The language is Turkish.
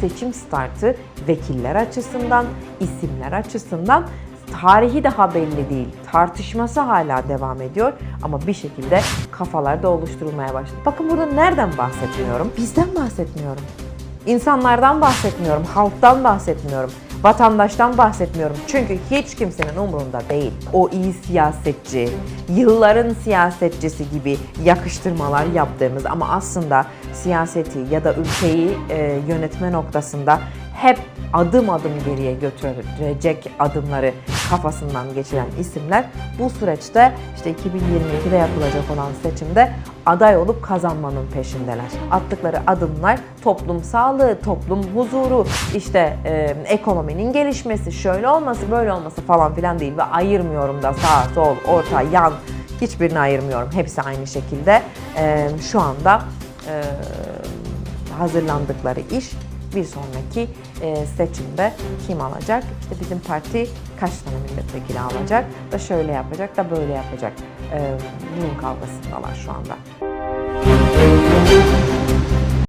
Seçim startı vekiller açısından, isimler açısından tarihi daha belli değil. Tartışması hala devam ediyor ama bir şekilde kafalarda oluşturulmaya başladı. Bakın burada nereden bahsetmiyorum? Bizden bahsetmiyorum. İnsanlardan bahsetmiyorum, halktan bahsetmiyorum, vatandaştan bahsetmiyorum. Çünkü hiç kimsenin umurunda değil. O iyi siyasetçi, yılların siyasetçisi gibi yakıştırmalar yaptığımız ama aslında siyaseti ya da ülkeyi e, yönetme noktasında hep adım adım geriye götürecek adımları kafasından geçiren isimler bu süreçte işte 2022'de yapılacak olan seçimde aday olup kazanmanın peşindeler. Attıkları adımlar toplum sağlığı, toplum huzuru, işte e, ekonominin gelişmesi, şöyle olması, böyle olması falan filan değil ve ayırmıyorum da sağ, sol, orta, yan hiçbirini ayırmıyorum. Hepsi aynı şekilde e, şu anda e, hazırlandıkları iş bir sonraki e, seçimde kim alacak? İşte bizim parti kaç tane milletvekili alacak da şöyle yapacak da böyle yapacak. E, bunun kavgasındalar şu anda.